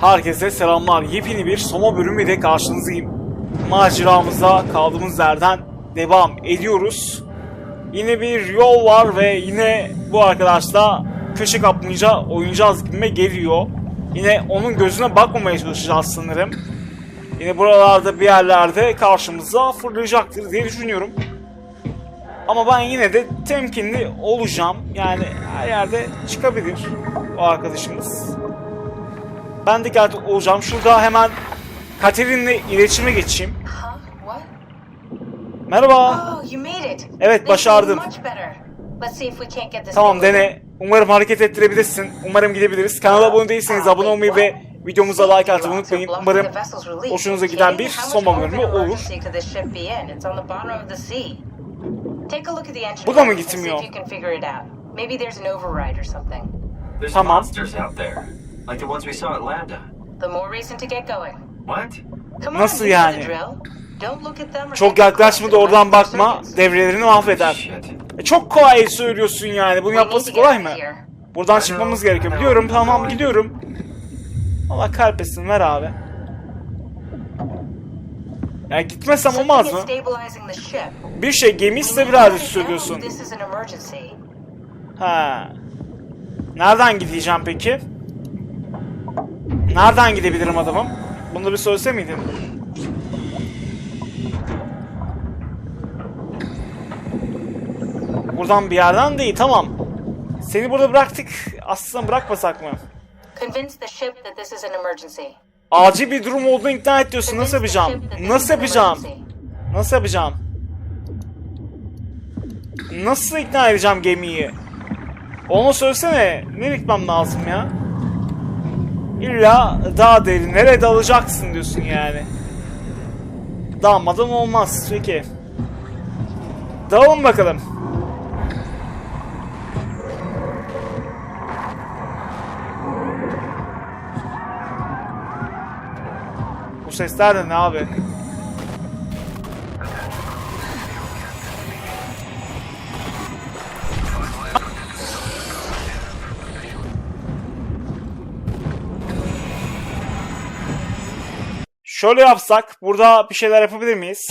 Herkese selamlar. Yepyeni bir Soma bölümüyle karşınızdayım. Maceramıza kaldığımız yerden devam ediyoruz. Yine bir yol var ve yine bu arkadaşla köşe kapmaca oynayacağız gibime geliyor. Yine onun gözüne bakmamaya çalışacağız sanırım. Yine buralarda bir yerlerde karşımıza fırlayacaktır diye düşünüyorum. Ama ben yine de temkinli olacağım. Yani her yerde çıkabilir o arkadaşımız. Ben dikkatli olacağım. Şurada hemen Katerin'le iletişime geçeyim. Merhaba. Oh. Evet, başardım. Tamam dene. Umarım hareket ettirebilirsin. Umarım gidebiliriz. Kanala abone değilseniz abone olmayı ve videomuza like atmayı unutmayın. Umarım hoşunuza giden bir Soma bölümü olur. Bu da mı gitmiyor? Maybe there's an override or something. There's Tamam. Like the ones we saw at Lambda. The more reason to get going. What? Come on, Nasıl you know the yani? drill. Don't look at them or Çok get yaklaşma da oradan bakma. Devrelerini mahveder. Shit. E, çok kolay söylüyorsun yani. Bunu We need yapması to get kolay out mı? of here. Buradan çıkmamız gerekiyor. Biliyorum tamam gidiyorum. Allah kahretsin ver abi. Ya gitmesem olmaz mı? Something is stabilizing the ship. Bir şey gemi ise biraz söylüyorsun. This is an emergency. Ha. Nereden gideceğim peki? Nereden gidebilirim adamım? Bunu da bir söylese miydin? Buradan bir yerden değil tamam. Seni burada bıraktık. Aslında bırakmasak mı? Acil bir durum olduğunu ikna et diyorsun. Nasıl yapacağım? Nasıl yapacağım? Nasıl yapacağım? Nasıl ikna edeceğim gemiyi? Onu söylesene. Ne gitmem lazım ya? İlla daha derin. Nereye dalacaksın diyorsun yani. Dalmadan olmaz. Peki. Dalalım bakalım. Bu sesler de ne abi? Şöyle yapsak, burada bir şeyler yapabilir miyiz?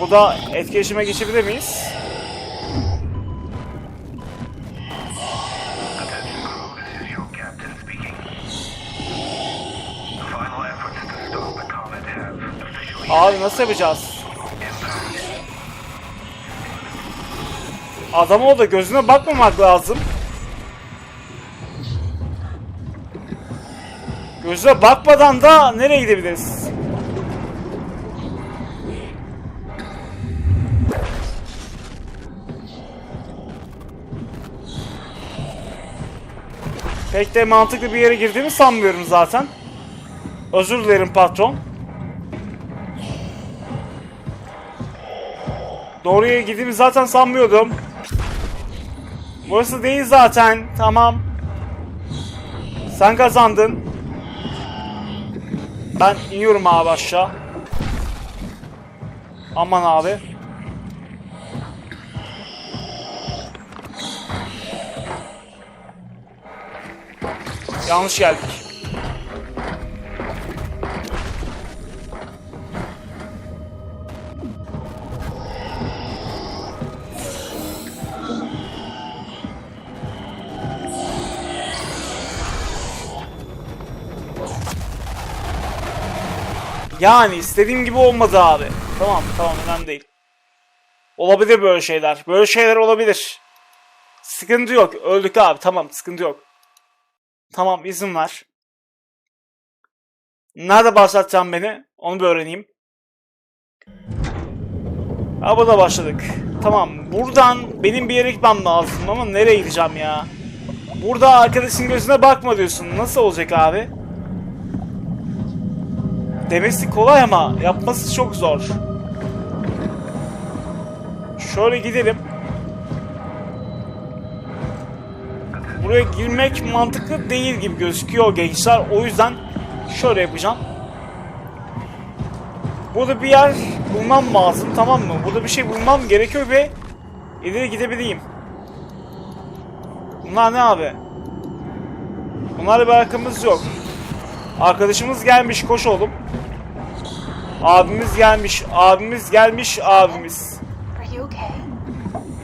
Burada etkileşime geçebilir miyiz? Abi nasıl yapacağız? Adama o da gözüne bakmamak lazım. Gözüne bakmadan da nereye gidebiliriz? Pek de mantıklı bir yere girdiğimi sanmıyorum zaten. Özür dilerim patron. Doğru yere gittiğimi zaten sanmıyordum. Burası değil zaten. Tamam. Sen kazandın. Ben iniyorum abi aşağı. Aman abi. Yanlış geldik. Yani istediğim gibi olmadı abi. Tamam tamam önemli değil. Olabilir böyle şeyler. Böyle şeyler olabilir. Sıkıntı yok. Öldük abi. Tamam sıkıntı yok. Tamam izin ver. Nerede başlatacağım beni? Onu bir öğreneyim. Ha burada başladık. Tamam buradan benim bir yere gitmem lazım ama nereye gideceğim ya? Burada arkadaşın gözüne bakma diyorsun. Nasıl olacak abi? Demesi kolay ama yapması çok zor. Şöyle gidelim. Buraya girmek mantıklı değil gibi gözüküyor gençler. O yüzden şöyle yapacağım. Burada bir yer bulmam lazım tamam mı? Burada bir şey bulmam gerekiyor ve ileri gidebileyim. Bunlar ne abi? Bunlarla bir alakamız yok. Arkadaşımız gelmiş koş oğlum. Abimiz gelmiş, abimiz gelmiş, abimiz.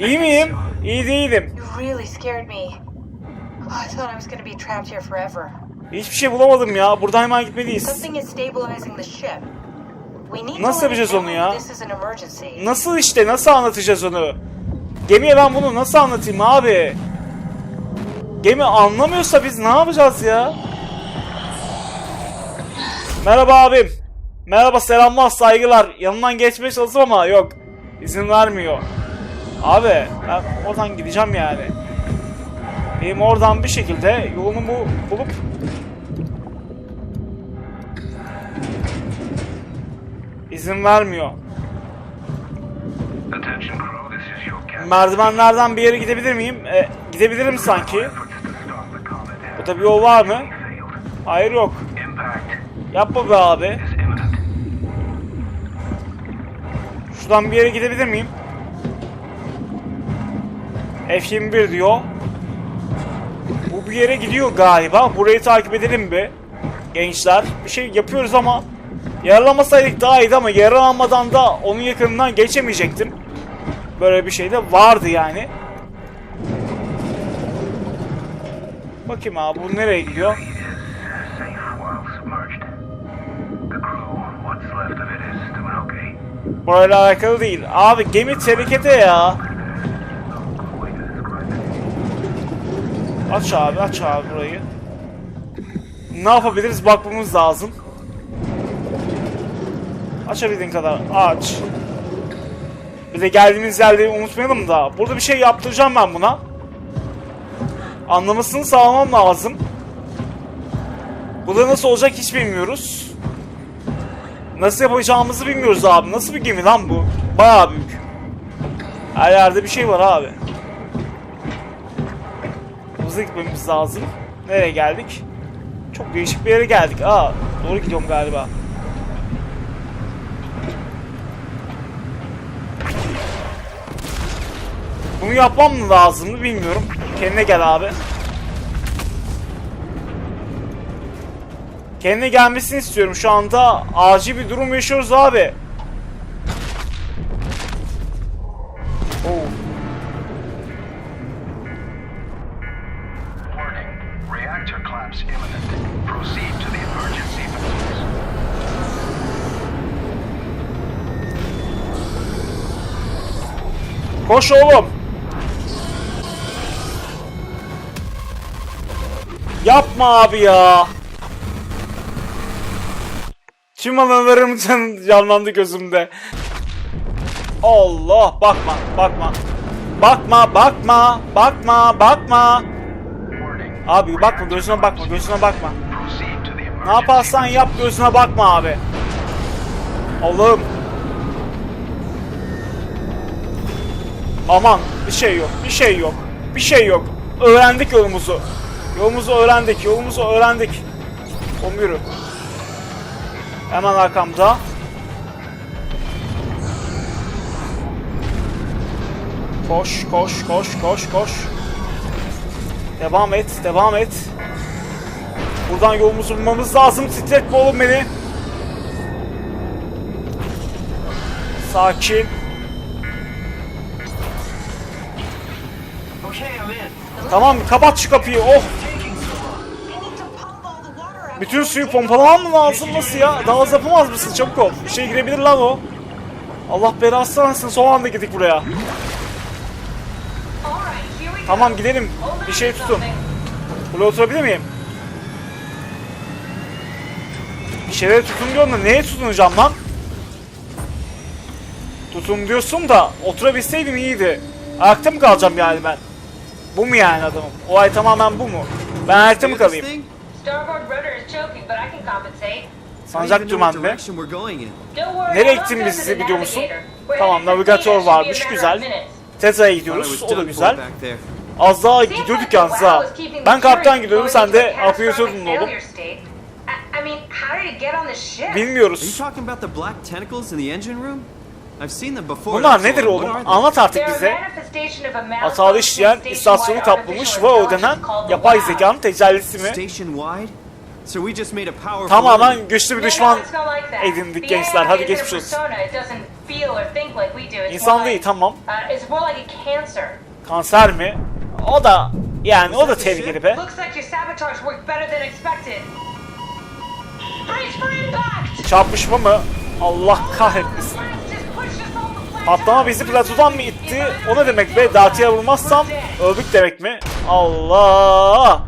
İyi miyim? İyi değilim. Oh. Hiçbir şey bulamadım ya. Buradan hemen gitmeliyiz. Nasıl yapacağız onu ya? Nasıl işte? Nasıl anlatacağız onu? Gemiye ben bunu nasıl anlatayım abi? Gemi anlamıyorsa biz ne yapacağız ya? Merhaba abim. Merhaba selamlar saygılar. Yanından geçmeye çalıştım ama yok. İzin vermiyor. Abi ben oradan gideceğim yani. Benim oradan bir şekilde yolumu bu- bulup izin vermiyor. Merdivenlerden bir yere gidebilir miyim? E, gidebilirim sanki. Burada bir yol var mı? Hayır yok. Yapma be abi. is imminent. Şuradan bir yere gidebilir miyim? F21 diyor. Bu bir yere gidiyor galiba. Burayı takip edelim bir. Gençler. Bir şey yapıyoruz ama yaralamasaydık daha iyiydi ama yaralanmadan da onun yakınından geçemeyecektim. Böyle bir şey de vardı yani. Bakayım abi bu nereye gidiyor? Burayla alakalı değil. Abi gemi tehlikede ya. Aç abi aç abi burayı. Ne yapabiliriz bakmamız lazım. Açabildiğin kadar aç. Bir de geldiğimiz yerleri unutmayalım da. Burada bir şey yaptıracağım ben buna. Anlamasını sağlamam lazım. Bu da nasıl olacak hiç bilmiyoruz. Nasıl yapacağımızı bilmiyoruz abi. Nasıl bir gemi lan bu? Bayağı büyük. Her yerde bir şey var abi. Hızlı gitmemiz lazım. Nereye geldik? Çok değişik bir yere geldik. Aa, doğru gidiyorum galiba. Bunu yapmam mı lazımdı bilmiyorum. Kendine gel abi. Kendine gelmesini istiyorum. Şu anda acil bir durum yaşıyoruz abi. Vessels. Koş oğlum. Yapma abi ya. Tüm anılarım can, canlandı gözümde. Allah bakma bakma. Bakma bakma bakma bakma. Abi bakma gözüne bakma gözüne bakma. Ne yaparsan yap gözüne bakma abi. Allah'ım. Aman bir şey yok bir şey yok bir şey yok. Öğrendik yolumuzu. Yolumuzu öğrendik yolumuzu öğrendik. Oğlum. Hemen arkamda. Koş koş koş koş koş. Devam et devam et. Buradan yolumuzu bulmamız lazım. Titretme oğlum beni. Sakin. Tamam kapat şu kapıyı. Oh. Bütün suyu pompalamam mı lazım nasıl ya? Daha az mısın? Çabuk ol. Bir şey girebilir lan o. Allah belasını versin. Son anda gittik buraya. Tamam gidelim. Bir şey tutun. Buraya oturabilir miyim? Bir şeylere tutun diyorsun da neye tutunacağım lan? Tutun diyorsun da oturabilseydim iyiydi. Ayakta mı kalacağım yani ben? Bu mu yani adamım? Olay tamamen bu mu? Ben ayakta mı kalayım? Starboard rudder choking, but I can compensate. Sancak dümen be. Nereye gittin to the biliyor musun? Tamam navigatör varmış güzel. I gidiyoruz o da güzel. back there. Az daha gidiyorduk like the yalnız wow ha. was keeping Ben the kaptan going sen de into a yapıyordun catastrophic oğlum. failure state. I, I mean, how did it get on the ship? Are you Bilmiyoruz. talking about the black tentacles in the engine room? I've seen them before. Bunlar nedir oğlum? What are they? Anlat artık They're a bize. manifestation of a Hatalı işleyen station-wide istasyonu kaplamış ve ödenen yapay zekanın tecellisi mi? Station wide? So we just made a powerful Tamamen güçlü bir düşman it's not like that. edindik gençler. Hadi geçmiş olsun. persona. It doesn't feel or think like we do. It's İnsan more değil like- tamam. Uh, it's more like a cancer. Kanser mi? O da yani o da tehlikeli be. Looks like your sabotage worked better than expected. Brace for impact! Çarpışma mı? Allah kahretmesin. Patlama bizi platodan mı itti? O ne demek be? Dağıtıya vurmazsam öldük demek mi? Allah!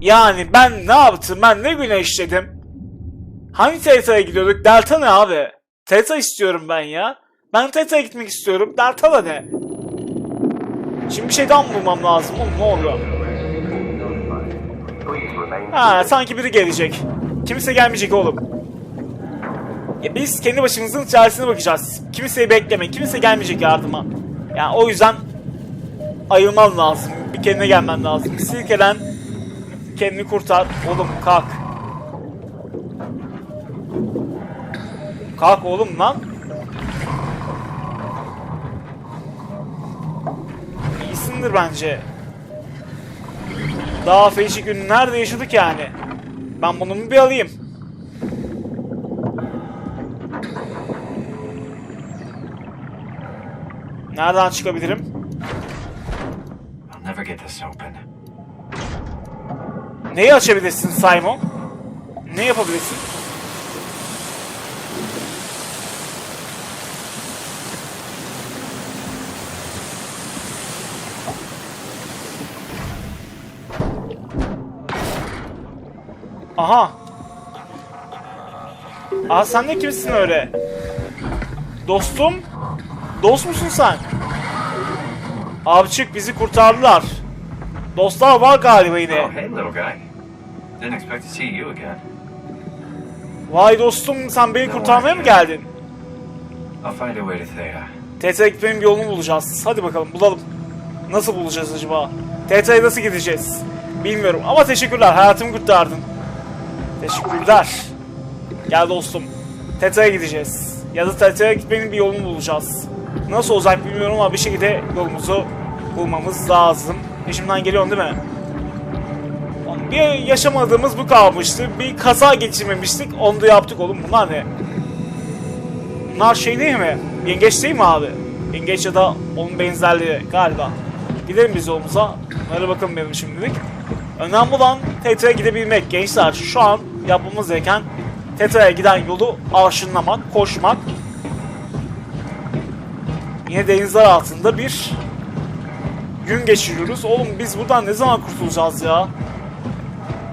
Yani ben ne yaptım? Ben ne güne işledim? Hangi Teta'ya gidiyorduk? Delta ne abi? Teta istiyorum ben ya. Ben Teta'ya gitmek istiyorum. Delta da ne? Şimdi bir şeyden bulmam lazım. Oğlum ne oluyor? Ha sanki biri gelecek. Kimse gelmeyecek oğlum. Ya biz kendi başımızın çaresine bakacağız. Kimseyi bekleme. Kimse gelmeyecek yardıma. Yani o yüzden ayılman lazım. Bir kendine gelmen lazım. Silkelen kendini kurtar. Oğlum kalk. Kalk oğlum lan. İyisindir bence. Daha feci günlerde yaşadık yani. Ben bunu bir alayım. Nereden çıkabilirim? I'll never get this open. Neyi açabilirsin Simon? Ne yapabilirsin? Aha. Aa sen de kimsin öyle? Dostum? Dost musun sen? Abi çık bizi kurtardılar. Dostlar var galiba yine. Oh, hey. Didn't expect to see you again. Vay dostum sen beni kurtarmaya mı geldin? I'll find a way to Thea. TT'ye gitmenin bir yolunu bulacağız. Hadi bakalım bulalım. Nasıl bulacağız acaba? TT'ye nasıl gideceğiz? Bilmiyorum ama teşekkürler. Hayatımı kurtardın. Teşekkürler. Gel dostum. TT'ye gideceğiz. Ya da TT'ye gitmenin bir yolunu bulacağız. Nasıl olacak bilmiyorum ama bir şekilde yolumuzu bulmamız lazım. Peşimden geliyorsun değil mi? Bir yaşamadığımız bu kalmıştı. Bir kaza geçirmemiştik. Onu da yaptık oğlum. Bunlar ne? Bunlar şey değil mi? Yengeç değil mi abi? Yengeç ya da onun benzerliği galiba. Gidelim biz yolumuza. Bunlara bakalım benim şimdilik. Önemli olan Tetra'ya gidebilmek gençler. Şu an yapmamız gereken Tetra'ya giden yolu arşınlamak, koşmak. Yine denizler altında bir gün geçiriyoruz. Oğlum biz buradan ne zaman kurtulacağız ya?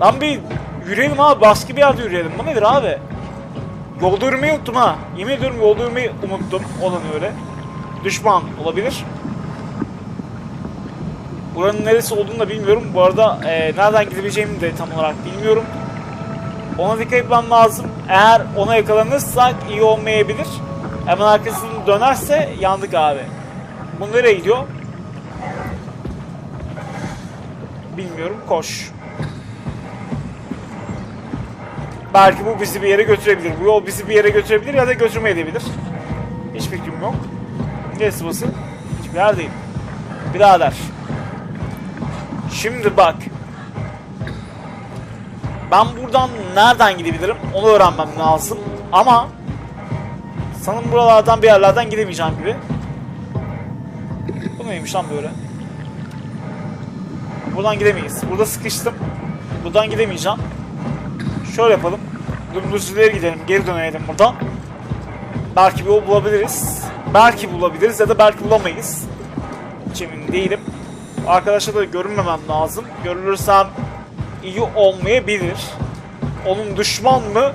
Lan bir yürüyelim abi. Başka bir yerde yürüyelim. Bu nedir abi? Yolda yürümeyi unuttum ha. Yemin ediyorum yolda yürümeyi unuttum. Olan öyle. Düşman olabilir. Buranın neresi olduğunu da bilmiyorum. Bu arada e, nereden gidebileceğimi de tam olarak bilmiyorum. Ona dikkat etmem lazım. Eğer ona yakalanırsak iyi olmayabilir. Hemen arkasını dönerse yandık abi. Bu nereye gidiyor? Bilmiyorum. Koş. Belki bu bizi bir yere götürebilir. Bu yol bizi bir yere götürebilir ya da götürmeyebilir. Hiç fikrim yok. Neresi burası? Hiçbir yer değil. Birader. Şimdi bak. Ben buradan nereden gidebilirim onu öğrenmem lazım. Ama sanırım buralardan bir yerlerden gidemeyeceğim gibi. Bu neymiş lan böyle? Buradan gidemeyiz. Burada sıkıştım. Buradan gidemeyeceğim. Şöyle yapalım. Dümdüz gidelim. Geri dönelim buradan. Belki bir yol bulabiliriz. Belki bulabiliriz ya da belki bulamayız. Hiç emin değilim. Arkadaşa da görünmemem lazım. Görülürsem iyi olmayabilir. Onun düşman mı,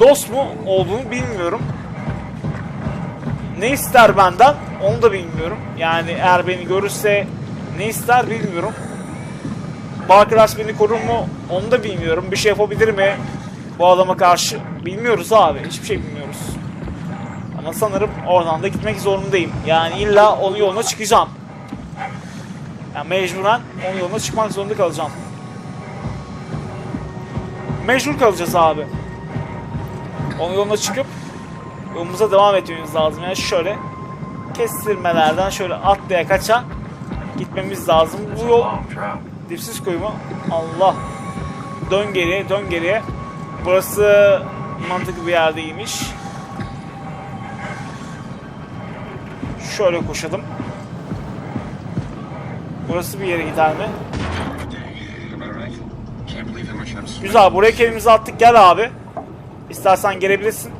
dost mu olduğunu bilmiyorum. Ne ister benden onu da bilmiyorum. Yani eğer beni görürse ne ister bilmiyorum. Bu arkadaş beni korur mu onu da bilmiyorum. Bir şey yapabilir mi bu adama karşı bilmiyoruz abi. Hiçbir şey bilmiyoruz. Ama sanırım oradan da gitmek zorundayım. Yani illa onun yoluna çıkacağım. Yani mecburen onun yoluna çıkmak zorunda kalacağım. Mecbur kalacağız abi. Onun yoluna çıkıp Yolumuza devam etmemiz lazım. Yani şöyle kestirmelerden şöyle atlaya kaça gitmemiz lazım. Bu yol dipsiz kuyu mu? Allah. Dön geriye, dön geriye. Burası mantıklı bir yerdeymiş. Şöyle koşalım. Burası bir yere gider mi? Güzel, buraya kendimizi attık. Gel abi. İstersen gelebilirsin.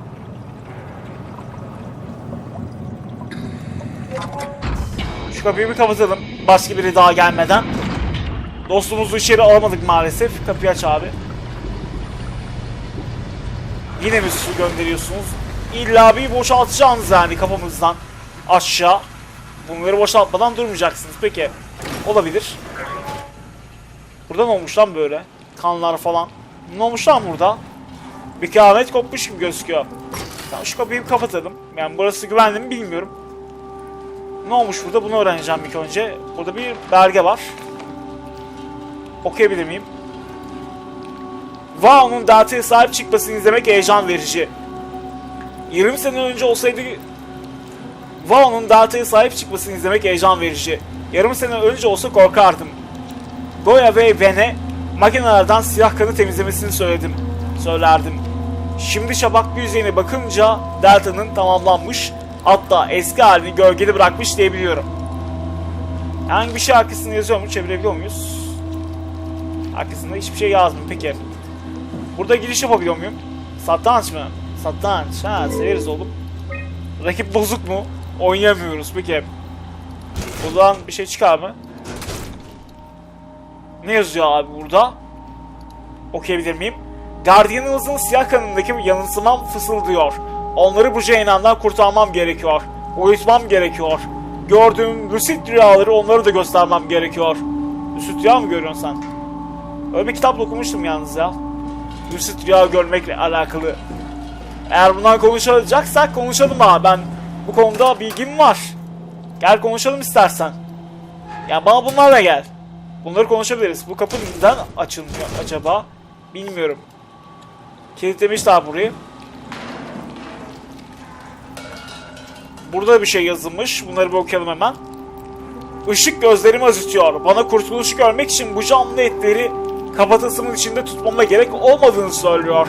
Şu kapıyı bir kapatalım. Başka biri daha gelmeden. Dostumuzu içeri alamadık maalesef. Kapıyı aç abi. Yine mi su gönderiyorsunuz? İlla bir boşaltacaksınız yani kafamızdan aşağı. Bunları boşaltmadan durmayacaksınız. Peki. Olabilir. Burada ne olmuş lan böyle? Kanlar falan. Ne olmuş lan burada? Bir kıyamet kopmuş gibi gözüküyor. Tamam şu kapıyı kapatalım. Yani burası güvenli mi bilmiyorum. Ne olmuş burada bunu öğreneceğim ilk önce. Burada bir belge var. Okuyabilir miyim? Vao'nun Delta'ya sahip çıkmasını izlemek heyecan verici. 20 sene önce olsaydı Vao'nun Delta'ya sahip çıkmasını izlemek heyecan verici. Yarım sene önce olsa korkardım. Goya ve Ven'e makinelerden siyah kanı temizlemesini söyledim. Söylerdim. Şimdi şabak bir yüzeyine bakınca Delta'nın tamamlanmış hatta eski halini gölgede bırakmış diyebiliyorum. Herhangi bir şey arkasında yazıyor mu? Çevirebiliyor muyuz? Arkasında hiçbir şey yazmıyor. Peki. Burada giriş yapabiliyor muyum? Satranç mı? Satranç. Ha severiz oğlum. Rakip bozuk mu? Oynayamıyoruz. Peki. Buradan bir şey çıkar mı? Ne yazıyor abi burada? Okuyabilir miyim? Guardian'ımızın siyah kanındaki yanılsımam fısıldıyor. Onları bu cehennemden kurtarmam gerekiyor. Uyutmam gerekiyor. Gördüğüm lucid rüyaları onları da göstermem gerekiyor. Lucid rüya mı görüyorsun sen? Öyle bir kitap okumuştum yalnız ya. Lucid rüya görmekle alakalı. Eğer bundan konuşacaksak konuşalım abi. Ben bu konuda bilgim var. Gel konuşalım istersen. Ya bana bunlarla gel. Bunları konuşabiliriz. Bu kapı neden açılmıyor acaba? Bilmiyorum. Kilitlemişler burayı. Burada bir şey yazılmış. Bunları bir okuyalım hemen. Işık gözlerimi acıtıyor. Bana kurtuluşu görmek için bu canlı etleri kafatasımın içinde tutmama gerek olmadığını söylüyor.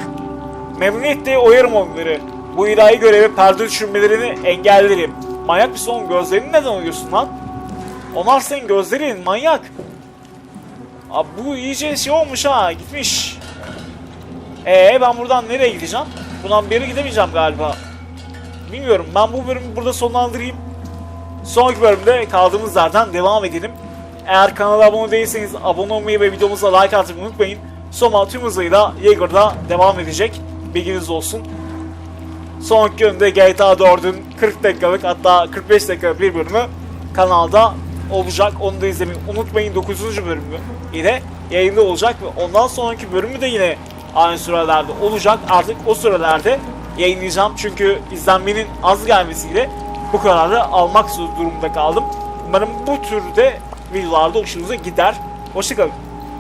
Memnuniyetle oyarım onları. Bu ilahi görevi perde düşürmelerini engellerim. Manyak bir son gözlerini neden oyuyorsun lan? Onlar senin gözlerin manyak. Abi bu iyice şey olmuş ha gitmiş. Ee ben buradan nereye gideceğim? Bundan beri gidemeyeceğim galiba. Bilmiyorum ben bu bölümü burada sonlandırayım. Sonraki bölümde kaldığımız yerden devam edelim. Eğer kanala abone değilseniz abone olmayı ve videomuza like atmayı unutmayın. Soma tüm hızıyla Jaeger'da devam edecek. Bilginiz olsun. Sonraki bölümde GTA 4'ün 40 dakikalık hatta 45 dakikalık bir bölümü kanalda olacak. Onu da izlemeyi unutmayın. 9. bölümü ile yayında olacak ve ondan sonraki bölümü de yine aynı sürelerde olacak. Artık o sürelerde yayınlayacağım. Çünkü izlenmenin az gelmesiyle bu kararı almak durumunda kaldım. Umarım bu türde videolarda hoşunuza gider. Hoşçakalın.